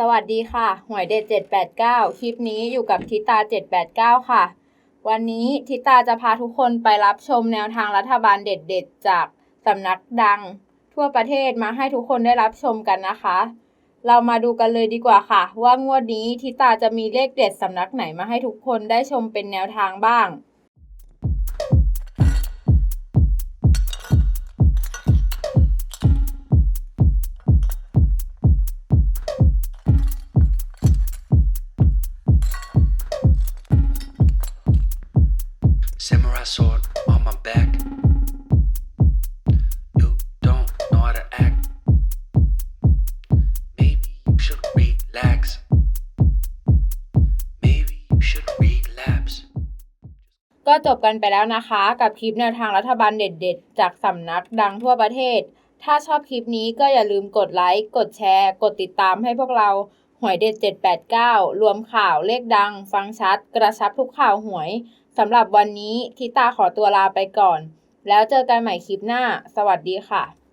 สวัสดีค่ะหวยเด็ด 789 คลิปนี้อยู่กับทิตา 789 ค่ะ วันนี้ทิตาจะพาทุกคนไปรับชมแนวทางรัฐบาลเด็ดๆ จากสำนักดัง ทั่วประเทศมาให้ทุกคนได้รับชมกันนะคะ เรามาดูกันเลยดีกว่าค่ะ ว่างวดนี้ทิตาจะมีเลขเด็ดสำนักไหนมาให้ทุกคนได้ชมเป็นแนวทางบ้าง Samurai sword on my back. You don't know how to act. Maybe you should relax. Maybe you should relapse. ก็จบกันไปแล้วนะคะกับคลิปแนวทางรัฐบาลเด็ดๆ จากสำนักดังทั่วประเทศ ถ้าชอบคลิปนี้ก็อย่าลืมกดไลค์ กดแชร์ กดติดตามให้พวกเราหวยเด็ด 789 รวมข่าวเลขดัง ฟังชัด กระชับทุกข่าวหวย สำหรับวันนี้ทิตาขอตัวลาไปก่อน แล้วเจอกันใหม่คลิปหน้า สวัสดีค่ะ